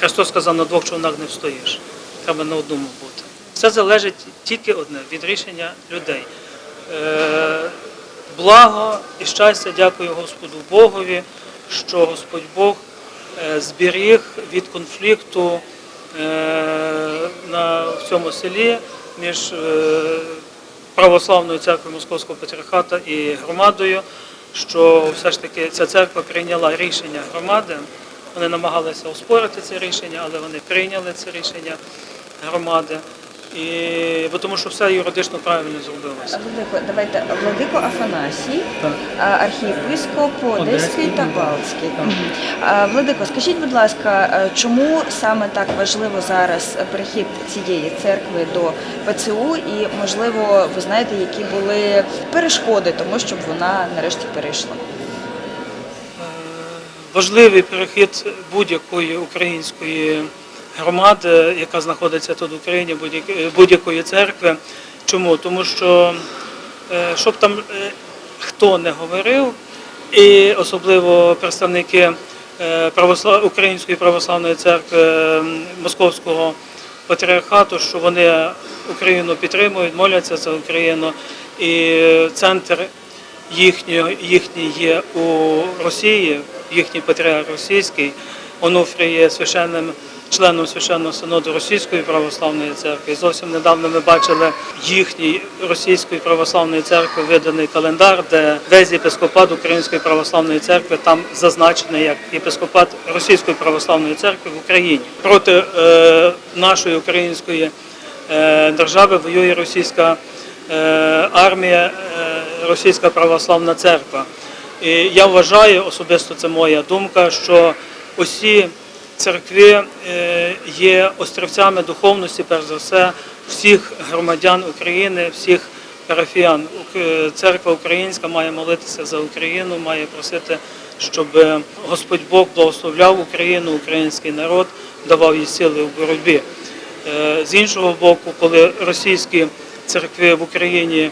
Христос сказав, на двох човнах не встоїш. Треба на одному бути. Все залежить тільки одне від рішення людей. Е, благо і щастя, дякую Господу Богові, що Господь Бог е, зберіг від конфлікту е, на цьому селі між православною церквою Московського патріархата і громадою, що все ж таки ця церква прийняла рішення громади. Вони намагалися оспорити це рішення, але вони прийняли це рішення громади. І, бо тому що все юридично правильно зробилося. Владико, давайте Владико Афанасій, архієпископ Одеський та. Балтський. Так. Владико, скажіть, будь ласка, е, чому саме так важливо зараз перехід цієї церкви до ПЦУ, і можливо, ви знаєте, які були перешкоди тому, щоб вона нарешті перейшла? Важливий перехід будь-якої української громади, яка знаходиться тут в Україні, будь-якої- церкви. Чому? Тому що е, щоб там е, хто не говорив, і особливо представники е. Української православної церкви Московського патріархату, що вони Україну підтримують, моляться за Україну. І центр їхній є у Росії, їхній патріарх російський, Онуфрій є священним членом священного синоду Російської православної церкви. Зовсім недавно ми бачили їхній російської православної церкви виданий календар, де весь єпископат Української православної церкви там зазначений як єпископат Російської православної церкви в Україні проти е, нашої української е, держави воює російська е, армія, е, російська православна церква. І я вважаю, особисто це моя думка, що усі церкви е, є острівцями духовності, перш за все, всіх громадян України, всіх парафіян. Церква українська має молитися за Україну, має просити, щоб Господь Бог благословляв Україну, український народ, давав їй сили в боротьбі. Е, З іншого боку, коли російські церкви в Україні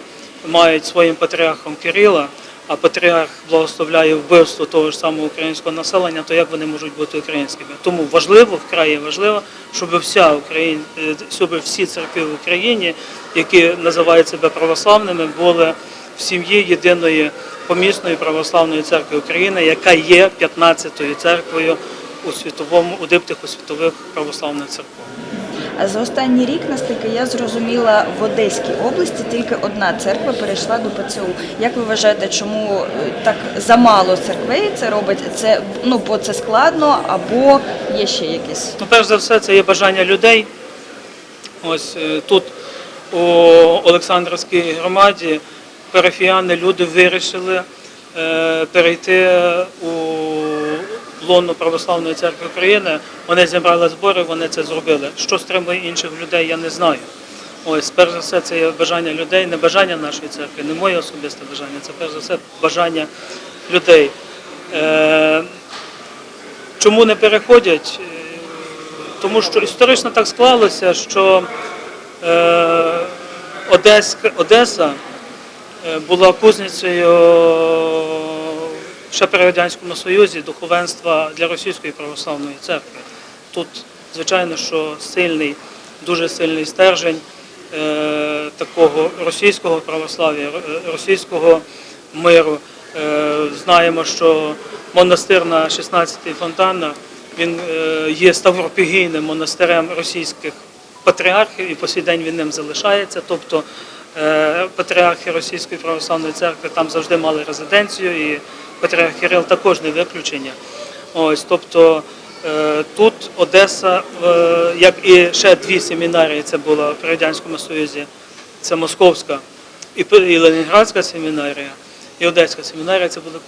мають своїм патріархом Кирила, а патріарх благословляє вбивство того ж самого українського населення, то як вони можуть бути українськими? Тому важливо, вкрай важливо, щоб вся Україн, е, щоб всі церкви в Україні, які називають себе православними, були в сім'ї єдиної помісної православної церкви України, яка є 15-ю церквою у світовому у диптиху світових православних церков. За останній рік, наскільки я зрозуміла, в Одеській області тільки одна церква перейшла до ПЦУ. Як ви вважаєте, чому е, так замало церквей це робить? Це ну бо це складно, або є ще якісь? Ну, перш за все, це є бажання людей. Ось е, тут у Олександрівській громаді парафіяни, люди вирішили е, перейти у лоно Православної церкви України. Вони зібрали збори, вони це зробили. Що стримує інших людей, я не знаю. Ось, перш за все, це є бажання людей, не бажання нашої церкви, не моє особисте бажання, це перш за все бажання людей. Е, Чому не переходять? Е, Тому що історично так склалося, що е, Одеська, Одеса була кузницею ще при Радянському Союзі духовенства для Російської православної церкви. Тут, звичайно, що сильний, дуже сильний стержень е, такого російського православ'я, російського миру. Е, знаємо, що монастир на 16-й фонтанна він е, є ставропігійним монастирем російських патріархів і по сей день він ним залишається. Тобто е, патріархи Російської православної церкви там завжди мали резиденцію, і патріарх Кирил також не виключення. Ось, тобто е, тут Одеса, е, як і ще дві семінарії, це було при Радянському Союзі, це Московська і, Ленінградська семінарія, і Одеська семінарія, це були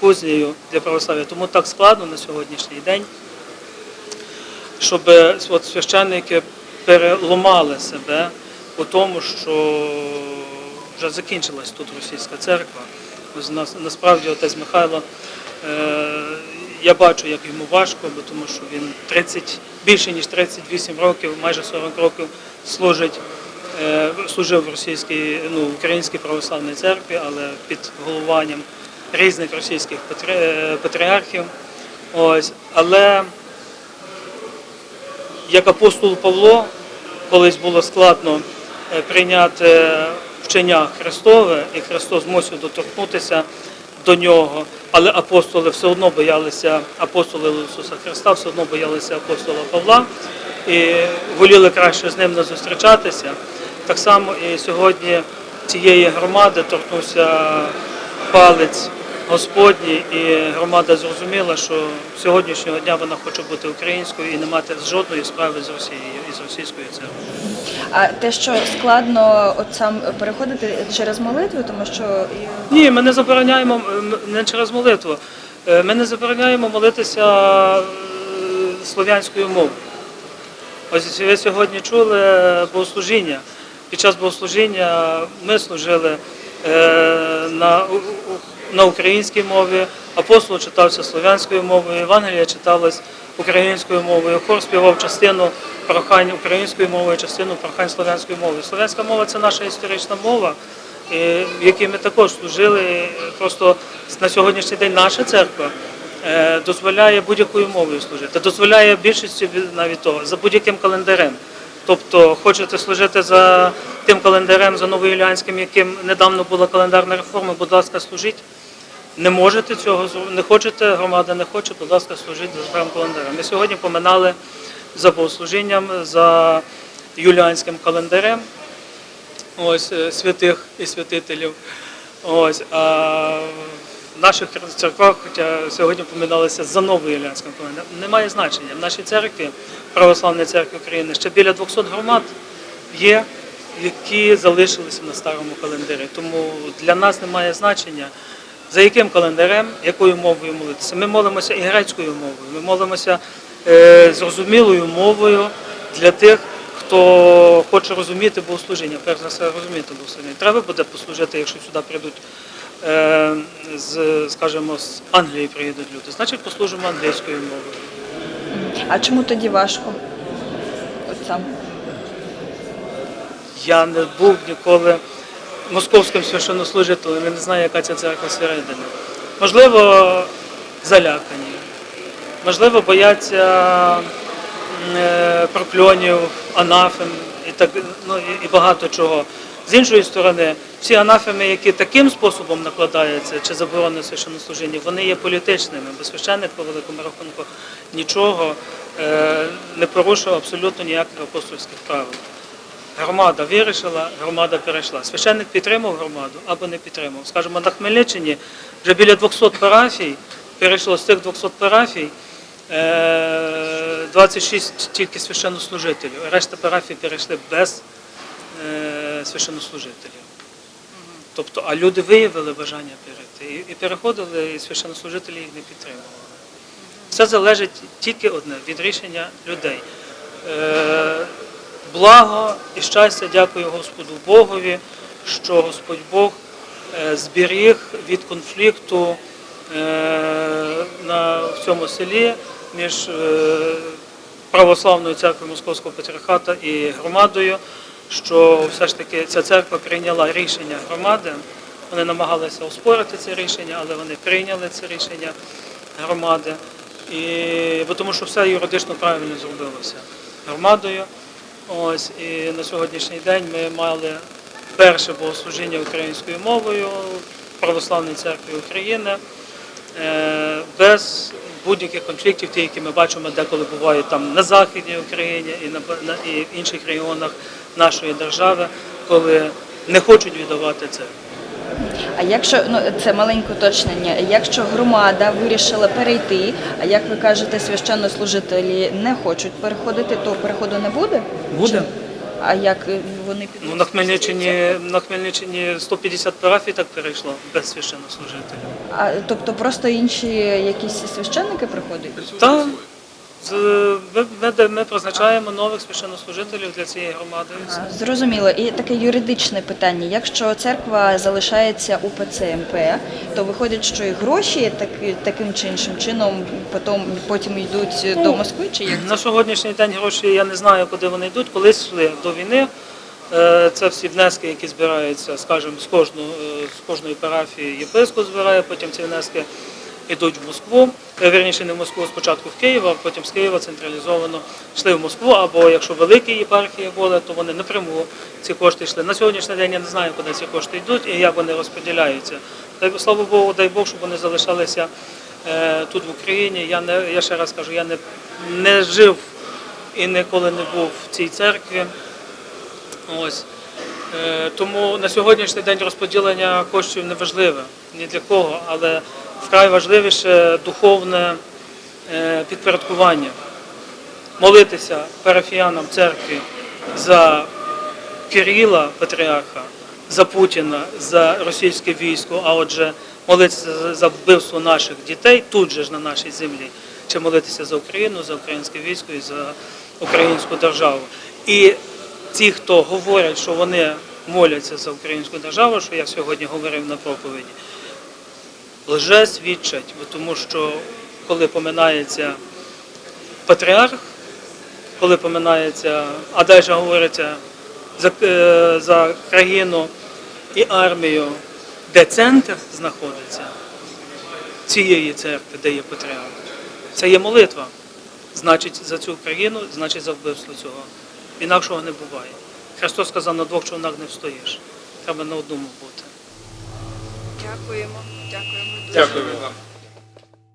кузнею для православ'я. Тому так складно на сьогоднішній день, щоб от священники переломали себе у тому, що вже закінчилась тут російська церква. Насправді отець Михайло, е, я бачу, як йому важко, бо тому що він 30, більше ніж 38 років, майже 40 років служить, е, служив в російській, ну, українській православній церкві, але під головуванням різних російських е, патріархів. Ось, але як апостол Павло, колись було складно прийняти вчення Христове, і Христос змусив доторкнутися до нього. Але апостоли все одно боялися, апостоли Ісуса Христа все одно боялися апостола Павла і воліли краще з ним не зустрічатися. Так само і сьогодні цієї громади торкнувся палець Господній, і громада зрозуміла, що сьогоднішнього дня вона хоче бути українською і не мати жодної справи з Росією і з російською церквою. А те, що складно от сам переходити через молитву, тому що Ні, ми не забороняємо не через молитву. Е, Ми не забороняємо молитися е, слов'янською мовою. Ось ви сьогодні чули богослужіння. Під час богослужіння ми служили е, на, на українській мові, апостол читався слов'янською мовою, Євангелія читалось українською мовою, хор співав частину прохань українською мовою, частину прохань слов'янською мовою. Слов'янська мова це наша історична мова, в якій ми також служили. Просто на сьогоднішній день наша церква е, дозволяє будь-якою мовою служити, дозволяє більшістю навіть того, за будь-яким календарем. Тобто хочете служити за тим календарем, за новоюліанським, яким недавно була календарна реформа, будь ласка, служіть. Не можете цього не хочете, громада не хоче, будь ласка, служіть за старим календарем. Ми сьогодні поминали за богослужінням, за юліанським календарем ось е, святих і святителів. Ось а в наших церквах, хоча сьогодні поминалися за новою Ілянським календарем, немає значення. В нашій церкві, Православній церкві України, ще біля 200 громад є, які залишилися на старому календарі. Тому для нас немає значення. За яким календарем, якою мовою молитися? Ми молимося і грецькою мовою, ми молимося е, зрозумілою мовою для тих, хто хоче розуміти богослужіння, перш за все розуміти богослужіння. Треба буде послужити, якщо сюди прийдуть, е, з, скажімо, з Англії приїдуть люди, значить послужимо англійською мовою. а чому тоді важко? От сам. Я не був ніколи московським священнослужителем, я не знаю, яка ця церква всередині. Можливо, залякані, можливо, бояться е, прокльонів, анафем і, так, ну, і, багато чого. З іншої сторони, всі анафеми, які таким способом накладаються чи заборони священнослужіння, вони є політичними, бо священник по великому рахунку нічого е, не порушив абсолютно ніяких апостольських правил. Громада вирішила, громада перейшла. Священник підтримав громаду або не підтримав. Скажімо, на Хмельниччині вже біля 200 парафій перейшло з тих 200 парафій е, 26 тільки священнослужителів. Решта парафій перейшли без е, священнослужителів. Тобто, а люди виявили бажання перейти і- і переходили, і священнослужителі їх не підтримували. Все залежить тільки одне від рішення людей. Благо і щастя, дякую Господу Богові, що Господь Бог е, зберіг від конфлікту е, в цьому селі між е, православною церквою Московського патріархата і громадою, що все ж таки ця церква прийняла рішення громади. Вони намагалися оспорити це рішення, але вони прийняли це рішення громади. І, бо тому що все юридично правильно зробилося громадою. Ось і на сьогоднішній день ми мали перше богослужіння українською мовою в Православній церкві України е, без будь-яких конфліктів, ті, які ми бачимо, деколи бувають там на Західній Україні і на, і в інших регіонах нашої держави, коли не хочуть віддавати це. А якщо ну це маленьке уточнення, якщо громада вирішила перейти, а як ви кажете, священнослужителі не хочуть переходити, то переходу не буде? Буде. Чи- А як е, вони підуть? Ну, на Хмельниччині на Хмельниччині 150 парафій так перейшло без священнослужителів. А, тобто просто інші якісь священники приходять? Та з- ми, ми, ми призначаємо нових священнослужителів для цієї громади. Зрозуміло. І таке юридичне питання. Якщо церква залишається у ПЦМП, то виходить, що і гроші так, таким чи іншим чином потім, потім йдуть до Москви, чи як? На сьогоднішній день гроші я не знаю, куди вони йдуть. Колись йшли до війни. е, Це всі внески, які збираються, скажімо, з кожного з кожної парафії єпископ збирає, потім ці внески йдуть в Москву, е, вірніше не в Москву, спочатку в Київ, а потім з Києва централізовано йшли в Москву, або якщо великі єпархії були, то вони напряму ці кошти йшли. На сьогоднішній день я не знаю, куди ці кошти йдуть і як вони розподіляються. Дай слава Богу, дай Бог, щоб вони залишалися е, тут в Україні. Я не я ще раз кажу, я не, не жив і ніколи не був в цій церкві. Ось. Е, Тому на сьогоднішній день розподілення коштів не важливе ні для кого, але вкрай важливіше духовне е, підпорядкування. Молитися парафіянам церкви за Кирила, патріарха, за Путіна, за російське військо, а отже, молитися за- за вбивство наших дітей тут же ж на нашій землі, чи молитися за Україну, за українське військо і за українську державу. І ті, хто говорять, що вони моляться за українську державу, що я сьогодні говорив на проповіді, лже свідчать, бо тому що коли поминається патріарх, коли поминається, а далі говориться за, е, за країну і армію, де центр знаходиться цієї церкви, де є патріарх. Це є молитва. Значить, за цю країну, значить за вбивство цього. Інакшого не буває. Христос сказав, на двох човнах не встоїш. Треба на одному бути. Дякуємо. Дякуємо дуже. Дякую вам.